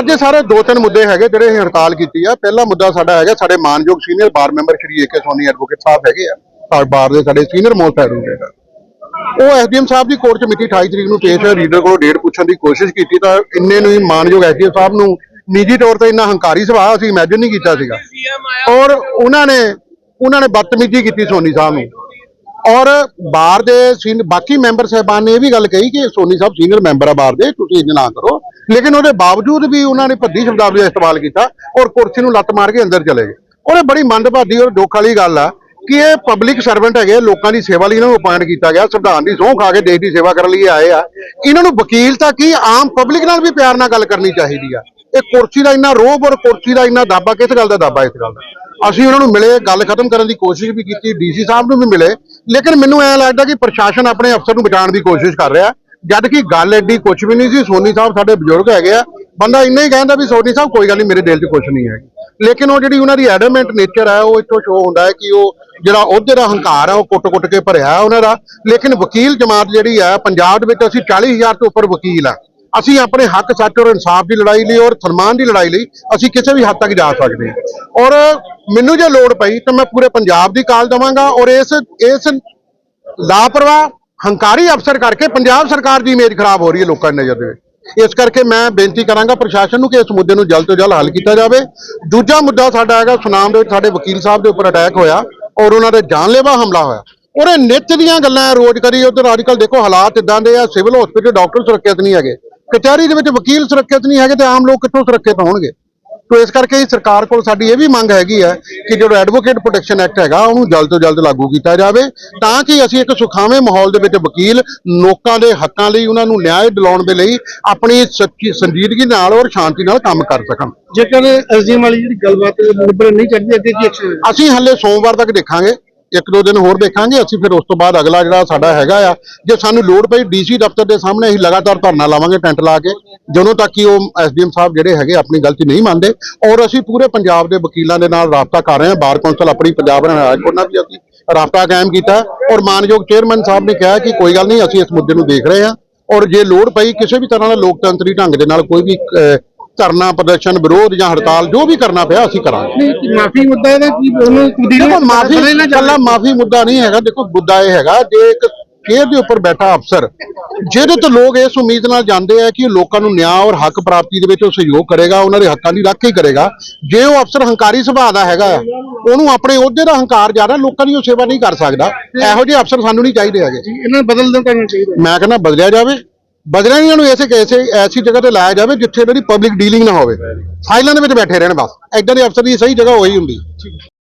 ਅੱਜ ਸਾਰੇ ਦੋ ਤਿੰਨ ਮੁੱਦੇ ਹੈਗੇ ਜਿਹੜੇ ਅਸੀਂ ਹੜਤਾਲ ਕੀਤੀ ਆ। ਪਹਿਲਾ ਮੁੱਦਾ ਸਾਡਾ ਹੈਗਾ ਸਾਡੇ ਮਾਨਯੋਗ senior bar member Shri A K Soni advocate ਸਾਹਿਬ ਹੈਗੇ ਆ। ਔਰ ਬਾਰ ਦੇ ਸਾਡੇ ਸੀਨੀਅਰ ਮੋਸਟ ਐਡਵੋਕੇਟ ਆ। ਉਹ ਐਸਡੀਐਮ ਸਾਹਿਬ ਦੀ ਕੋਰਟ ਚ ਮਿਤੀ 28 ਤਰੀਕ ਨੂੰ ਪੇਸ਼ ਹੋਇਆ ਰੀਡਰ ਕੋਲੋਂ ਡੇਟ ਪੁੱਛਣ ਦੀ ਕੋਸ਼ਿਸ਼ ਕੀਤੀ ਤਾਂ ਇੰਨੇ ਨੂੰ ਹੀ ਮਾਨਯੋਗ ਐਸਡੀਐਮ ਸਾਹਿਬ ਨੂੰ ਨਿੱਜੀ ਤੌਰ ਤੇ ਇੰਨਾ ਹੰਕਾਰੀ ਸੁਭਾਅ ਅਸੀਂ ਇਮੇਜਿਨ ਨਹੀਂ ਕੀਤਾ ਸੀਗਾ। ਔਰ ਉਹਨਾਂ ਨੇ ਉਹਨਾਂ ਨੇ ਬਦਤਮੀਜ਼ੀ ਕੀਤੀ ਸੋਨੀ ਸਾਹਿਬ ਨੂੰ। ਔਰ ਬਾਰ ਦੇ ਸੀਨ ਬਾਕੀ ਮੈਂਬਰ ਸਾਹਿਬਾਨ ਨੇ ਇਹ ਵੀ ਗੱਲ ਕਹੀ ਕਿ ਸੋਨੀ ਸਾਹਿਬ ਸੀਨੀਅਰ ਮੈਂਬਰ ਆ ਬਾਰ ਦੇ, ਤੁਸੀਂ ਇੰਜ ਨਾ ਕਰੋ। ਲੇਕਿਨ ਉਹਦੇ ਬਾਵਜੂਦ ਵੀ ਉਹਨਾਂ ਨੇ ਭੱਦੀ ਸ਼ਬਦਾਵਲੀ ਦਾ ਇਸਤੇਮਾਲ ਕੀਤਾ ਔਰ ਕੁਰਸੀ ਨੂੰ ਲੱਤ ਮਾਰ ਕੇ ਅੰਦਰ ਚਲੇ ਗਏ। ਔਰ ਇਹ ਬੜੀ ਮੰਦਭਾਗੀ ਔਰ ਦੁੱਖ ਵਾਲੀ ਗੱਲ ਆ ਕਿ ਇਹ ਪਬਲਿਕ ਸਰਵੈਂਟ ਹੈਗੇ, ਲੋਕਾਂ ਦੀ ਸੇਵਾ ਲਈ ਇਹਨਾਂ ਨੂੰ ਅਪਾਇੰਟ ਕੀਤਾ ਗਿਆ, ਸੰਵਿਧਾਨ ਦੀ ਸਹੁੰ ਖਾ ਕੇ ਦੇਸ਼ ਦੀ ਸੇਵਾ ਕਰਨ ਲਈ ਆਏ ਆ। ਇਹਨਾਂ ਨੂੰ ਵਕੀਲ ਤਾਂ ਕੀ ਆਮ ਪਬਲਿਕ ਨਾਲ ਵੀ ਪਿਆਰ ਨਾਲ ਗੱਲ ਕਰਨੀ ਚਾਹੀਦੀ ਆ। ਇਹ ਕੁਰਸੀ ਦਾ ਇੰਨਾ ਰੋਬ ਔਰ ਕੁਰਸੀ ਦਾ ਇੰਨਾ ਦਾਬਾ ਕਿਸ ਗੱਲ ਦਾ ਦਾਬਾ ਇਸ ਗੱਲ ਦਾ? ਅਸੀਂ ਉਹਨਾਂ ਨੂੰ ਮਿਲੇ, ਗੱਲ ਖਤਮ ਕਰਨ ਦੀ ਕੋਸ਼ਿਸ਼ ਵੀ ਕੀਤੀ, ਡੀਸੀ ਸਾਹਿਬ ਨੂੰ ਵੀ ਮਿਲੇ। ਲੇਕਿਨ ਮੈਨੂੰ ਐ ਲੱਗਦਾ ਕਿ ਪ੍ਰਸ਼ਾਸਨ ਆਪਣੇ ਅਫਸਰ ਨੂੰ ਬਚਾਉਣ ਦੀ ਕੋਸ਼ਿਸ਼ ਕਰ ਰਿਹਾ। ਜਦ ਕਿ ਗੱਲ ਐਡੀ ਕੁਝ ਵੀ ਨਹੀਂ ਸੀ, ਸੋਨੀ ਸਾਹਿਬ ਸਾਡੇ ਬਜ਼ੁਰਗ ਹੈਗੇ ਆ। ਬੰਦਾ ਇੰਨਾ ਹੀ ਕਹਿੰਦਾ ਵੀ ਸੋਨੀ ਸਾਹਿਬ, ਕੋਈ ਗੱਲ ਨਹੀਂ, ਮੇਰੇ ਦਿਲ 'ਚ ਕੁਝ ਨਹੀਂ ਹੈ ਲੇਕਿਨ ਉਹ ਜਿਹੜੀ ਉਹਨਾਂ ਦੀ ਐਡਮੈਂਟ ਨੇਚਰ ਹੈ ਉਹ ਇੱਥੋਂ ਸ਼ੋ ਹੁੰਦਾ ਹੈ ਕਿ ਉਹ ਜਿਹੜਾ ਉਹਦੇ ਦਾ ਹੰਕਾਰ ਹੈ ਉਹ ਕੁੱਟ-ਕੁੱਟ ਕੇ ਭਰਿਆ ਉਹਨਾਂ ਦਾ। ਲੇਕਿਨ ਵਕੀਲ ਜਮਾਤ ਜਿਹੜੀ ਹੈ ਪੰਜਾਬ ਦੇ ਵਿੱਚ ਅਸੀਂ 40000 ਤੋਂ ਉੱਪਰ ਵਕੀਲ ਆ। ਅਸੀਂ ਆਪਣੇ ਹੱਕ ਸੱਚ ਔਰ ਇਨਸਾਫ ਦੀ ਲੜਾਈ ਲਈ ਔਰ ਸਨਮਾਨ ਦੀ ਲੜਾਈ ਲਈ ਅਸੀਂ ਕਿਸੇ ਵੀ ਹੱਦ ਤੱਕ ਜਾ ਸਕਦੇ ਹਾਂ। ਔਰ ਮੈਨੂੰ ਜੇ ਲੋੜ ਪਈ ਤਾਂ ਮੈਂ ਪੂਰੇ ਪੰਜਾਬ ਦੀ ਕਾਲ ਦਵਾਂਗਾ ਔਰ ਇਸ ਇਸ ਲਾਪਰਵਾਹ ਹੰਕਾਰੀ ਅਫਸਰ ਕਰਕੇ ਪੰਜਾਬ ਸਰਕਾਰ ਦੀ ਇਮੇਜ ਖਰਾਬ ਹੋ ਰਹੀ ਹੈ ਲੋਕਾਂ ਦੀ ਨਜ਼ਰ ਦੇ ਵਿੱਚ। ਇਸ ਕਰਕੇ ਮੈਂ ਬੇਨਤੀ ਕਰਾਂਗਾ ਪ੍ਰਸ਼ਾਸਨ ਨੂੰ ਕਿ ਇਸ ਮੁੱਦੇ ਨੂੰ ਜਲਦ ਤੋਂ ਜਲਦ ਹੱਲ ਕੀਤਾ ਜਾਵੇ। ਦੂਜਾ ਮੁੱਦਾ ਸਾਡਾ ਹੈਗਾ ਸੁਨਾਮ ਦੇ ਵਿੱਚ ਸਾਡੇ ਵਕੀਲ ਸਾਹਿਬ ਦੇ ਉੱਪਰ ਅਟੈਕ ਹੋਇਆ ਔਰ ਉਹਨਾਂ ਦੇ ਜਾਨਲੇਵਾ ਹਮਲਾ ਹੋਇਆ। ਔਰ ਇਹ ਨਿੱਤ ਦੀਆਂ ਗੱਲਾਂ ਹੈ, ਰੋਜ਼ ਕਰੀ ਉਧਰ ਅੱਜ ਕੱਲ੍ਹ ਦੇਖੋ ਹਾਲਾਤ ਇਦਾਂ ਦੇ ਆ ਸਿਵਲ ਹਸਪੀਟਲ ਡਾਕਟਰ ਸੁਰੱਖਿਅਤ ਨਹੀਂ ਹੈਗੇ। ਕਚਹਿਰੀ ਦੇ ਵਿੱਚ ਵਕੀਲ ਸੁਰੱਖਿਅਤ ਨਹੀਂ ਹੈਗੇ ਤੇ ਆਮ ਲੋਕ ਕਿੱਥੋਂ ਸੁਰੱਖਿਅਤ ਹੋਣਗੇ? ਤੋ ਇਸ ਕਰਕੇ ਹੀ ਸਰਕਾਰ ਕੋਲ ਸਾਡੀ ਇਹ ਵੀ ਮੰਗ ਹੈਗੀ ਹੈ ਕਿ ਜਿਹੜਾ ਐਡਵੋਕੇਟ ਪ੍ਰੋਟੈਕਸ਼ਨ ਐਕਟ ਹੈਗਾ ਉਹਨੂੰ ਜਲਦ ਤੋਂ ਜਲਦ ਲਾਗੂ ਕੀਤਾ ਜਾਵੇ ਤਾਂ ਕਿ ਅਸੀਂ ਇੱਕ ਸੁਖਾਵੇਂ ਮਾਹੌਲ ਦੇ ਵਿੱਚ ਵਕੀਲ ਲੋਕਾਂ ਦੇ ਹੱਕਾਂ ਲਈ ਉਹਨਾਂ ਨੂੰ ਨਿਆਂ ਦਿਲਾਉਣ ਦੇ ਲਈ ਆਪਣੀ ਸੱਚੀ ਸੰਜੀਦਗੀ ਨਾਲ ਔਰ ਸ਼ਾਂਤੀ ਨਾਲ ਕੰਮ ਕਰ ਸਕਣ। ਜੇਕਰ ਐਸਡੀਐਮ ਵਾਲੀ ਜਿਹੜੀ ਗੱਲਬਾਤ ਨਿਬੜ ਨਹੀਂ ਚੜਦੀ ਅੱਗੇ ਕੀ ਐਕਸ਼ਨ ਅਸੀਂ ਹੱਲੇ ਸੋਮਵਾਰ ਤੱਕ ਦੇਖਾਂਗੇ। ਇੱਕ ਦੋ ਦਿਨ ਹੋਰ ਦੇਖਾਂਗੇ, ਅਸੀਂ ਫਿਰ ਉਸ ਤੋਂ ਬਾਅਦ ਅਗਲਾ ਜਿਹੜਾ ਸਾਡਾ ਹੈਗਾ ਆ, ਜੇ ਸਾਨੂੰ ਲੋੜ ਪਈ ਡੀਸੀ ਦਫ਼ਤਰ ਦੇ ਸਾਹਮਣੇ ਅਸੀਂ ਲਗਾਤਾਰ ਧਰਨਾ ਲਾਵਾਂਗੇ ਟੈਂਟ ਲਾ ਕੇ, ਜਦੋਂ ਤੱਕ ਕਿ ਉਹ ਐਸਡੀਐਮ ਸਾਹਿਬ ਜਿਹੜੇ ਹੈਗੇ ਆਪਣੀ ਗਲਤੀ ਨਹੀਂ ਮੰਨਦੇ, ਔਰ ਅਸੀਂ ਪੂਰੇ ਪੰਜਾਬ ਦੇ ਵਕੀਲਾਂ ਦੇ ਨਾਲ ਰਾਬਤਾ ਕਰ ਰਹੇ ਹਾਂ, ਬਾਰ ਕੌਂਸਲ ਆਪਣੀ ਪੰਜਾਬ ਨਾਲ ਹਾਈਕੋਰਟ ਵੀ ਅਸੀਂ ਰਾਬਤਾ ਕਾਇਮ ਕੀਤਾ, ਔਰ ਮਾਨਯੋਗ ਚੇਅਰਮੈਨ ਸਾਹਿਬ ਨੇ ਕਿਹਾ ਕਿ ਕੋਈ ਗੱਲ ਨਹੀਂ, ਅਸੀਂ ਇਸ ਮੁੱਦੇ ਨੂੰ ਦੇਖ ਰਹੇ ਹਾਂ, ਔਰ ਜੇ ਲੋੜ ਪਈ ਕਿਸੇ ਵੀ ਤਰ੍ਹਾਂ ਦਾ ਲੋਕਤੰਤਰੀ ਢੰਗ ਦੇ ਨਾਲ ਕੋਈ ਵੀ ਧਰਨਾ ਪ੍ਰਦਰਸ਼ਨ ਵਿਰੋਧ ਜਾਂ ਹੜਤਾਲ ਜੋ ਵੀ ਕਰਨਾ ਪਿਆ ਅਸੀਂ ਕਰਾਂਗੇ। ਨਹੀਂ ਮਾਫੀ ਮੁੱਦਾ ਇਹਦਾ ਕੀ ਉਹਨੂੰ ਦੇਖੋ ਮਾਫੀ ਕੱਲਾ ਮਾਫੀ ਮੁੱਦਾ ਨਹੀਂ ਹੈਗਾ ਦੇਖੋ ਮੁੱਦਾ ਇਹ ਹੈਗਾ ਜੇ ਇੱਕ ਚੇਅਰ ਦੇ ਉੱਪਰ ਬੈਠਾ ਅਫਸਰ ਜਿਹਦੇ ਤੋਂ ਲੋਕ ਇਸ ਉਮੀਦ ਨਾਲ ਜਾਂਦੇ ਆ ਕਿ ਉਹ ਲੋਕਾਂ ਨੂੰ ਨਿਆਂ ਔਰ ਹੱਕ ਪ੍ਰਾਪਤੀ ਦੇ ਵਿੱਚ ਉਹ ਸਹਿਯੋਗ ਕਰੇਗਾ ਉਹਨਾਂ ਦੇ ਹੱਕਾਂ ਦੀ ਰਾਖੀ ਕਰੇਗਾ ਜੇ ਉਹ ਅਫਸਰ ਹੰਕਾਰੀ ਸੁਭਾਅ ਦਾ ਹੈਗਾ ਉਹਨੂੰ ਆਪਣੇ ਅਹੁਦੇ ਦਾ ਹੰਕਾਰ ਜ਼ਿਆਦਾ ਲੋਕਾਂ ਦੀ ਉਹ ਸੇਵਾ ਨਹੀਂ ਕਰ ਸਕਦਾ ਇਹੋ ਜਿਹੇ ਅਫਸਰ ਸਾਨੂੰ ਨਹੀਂ ਚਾਹੀਦੇ ਹੈਗੇ। ਇਹਨਾਂ ਨੂੰ ਬਦਲ ਦੇਣਾ ਚਾਹੀਦਾ। ਮੈਂ ਕਹਿੰਦਾ ਬਦਲਿਆ ਜਾਵੇ ਨਹੀਂ ਇਹਨੂੰ ਐਸੇ ਐਸੇ ਐਸੀ ਜਗ੍ਹਾ ਤੇ ਲਾਇਆ ਜਾਵੇ ਜਿੱਥੇ ਇਹਨਾਂ ਦੀ ਪਬਲਿਕ ਡੀਲਿੰਗ ਨਾ ਹੋਵੇ। ਫਾਈਲਾਂ ਦੇ ਵਿੱਚ ਬੈਠੇ ਰਹਿਣ ਬਸ। ਐਦਾਂ ਦੇ ਅਫਸਰ ਦੀ ਸਹੀ ਜਗ੍ਹਾ ਹੋਈ ਹੁੰਦੀ।